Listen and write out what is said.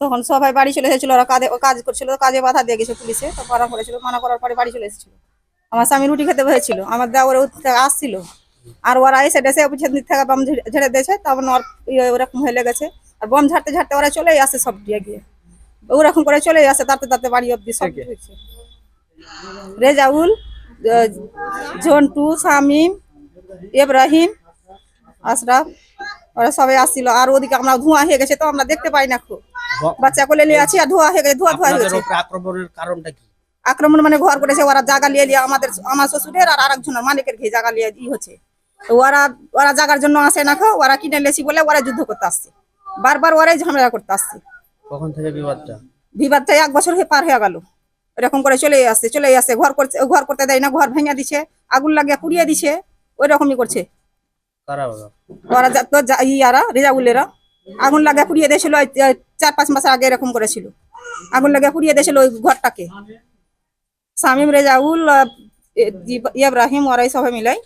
তখন সবাই বাড়ি চলে এসেছিল ওরা কাজে কাজ করছিল কাজে বাধা দিয়ে গেছে পুলিশে তো মানা করেছিল মানা করার পরে বাড়ি চলে এসেছিল। আমার স্বামী রুটি খেতে হয়েছিল আমার দেওয়ার থেকে আসছিল। আর ওরা এসে ডেসে পিছন দিক থেকে বম ঝেড়ে- দিয়েছে তখন ওর ইয়ে ওরকম হয়ে লেগেছে। আর বম ঝাড়তে ঝাড়তে ওরা চলেই আসে সব দিয়ে গিয়ে। ওরকম করে চলেই আসে তাতে তাতে বাড়ি অব্দি সব। রেজাউল ঝন্টু শামিম ইব্রাহিম আশরাফ ওরা সবাই আসছিল। আর ওদিকে আমরা ধোঁয়া হয়ে গেছে তো আমরা দেখতে পাই না খুব। বাচ্চা কোলে নিয়ে আছি আর ধোঁয়া হয়ে গেছে ধোঁয়া ধোঁয়া হয়ে গেছে। আক্রমণের কারণটা কি? আক্রমণ মানে ঘর করেছে ওরা জায়গা নিয়ে নিয়ে আমাদের আমার শ্বশুরের আর আরেকজনের মালিকের ঘি জায়গা নিয়ে ই হচ্ছে। ওরা ওরা জায়গার জন্য আসে না খো ওরা কিনে লেছি বলে ওরা যুদ্ধ করতে আসছে। বারবার ওরাই ঝামেলা করতে আসছে। কখন থেকে বিবাদটা? বিবাদটা এক বছর হয়ে পার হয়ে গেল। এরকম করে চলে আসছে চলে আসছে ঘর করছে ঘর করতে দেয় না ঘর ভেঙে দিছে আগুন লাগিয়ে পুড়িয়ে দিছে ওই রকমই করছে। কারা ওরা? তো ইয়ারা রেজাউলেরা আগুন লাগিয়ে পুড়িয়ে দিয়েছিল চার পাঁচ মাস আগে এরকম করেছিল। আগুন লাগে পুড়িয়ে দিয়েছিল ওই ঘরটাকে। শামিম রেজাউল ইব্রাহিম ওরাই সবাই মিলাই